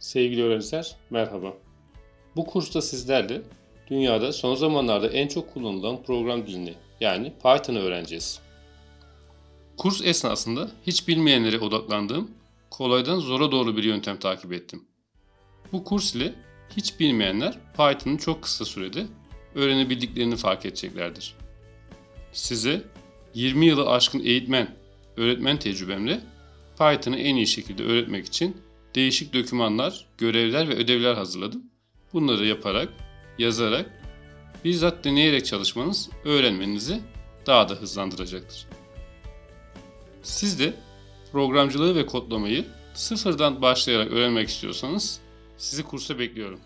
Sevgili öğrenciler, merhaba. Bu kursta sizlerle dünyada son zamanlarda en çok kullanılan program dilini yani Python'ı öğreneceğiz. Kurs esnasında hiç bilmeyenlere odaklandığım kolaydan zora doğru bir yöntem takip ettim. Bu kurs ile hiç bilmeyenler Python'ı çok kısa sürede öğrenebildiklerini fark edeceklerdir. Size 20 yılı aşkın eğitmen, öğretmen tecrübemle Python'ı en iyi şekilde öğretmek için değişik dokümanlar, görevler ve ödevler hazırladım. Bunları yaparak, yazarak, bizzat deneyerek çalışmanız öğrenmenizi daha da hızlandıracaktır. Siz de programcılığı ve kodlamayı sıfırdan başlayarak öğrenmek istiyorsanız sizi kursa bekliyorum.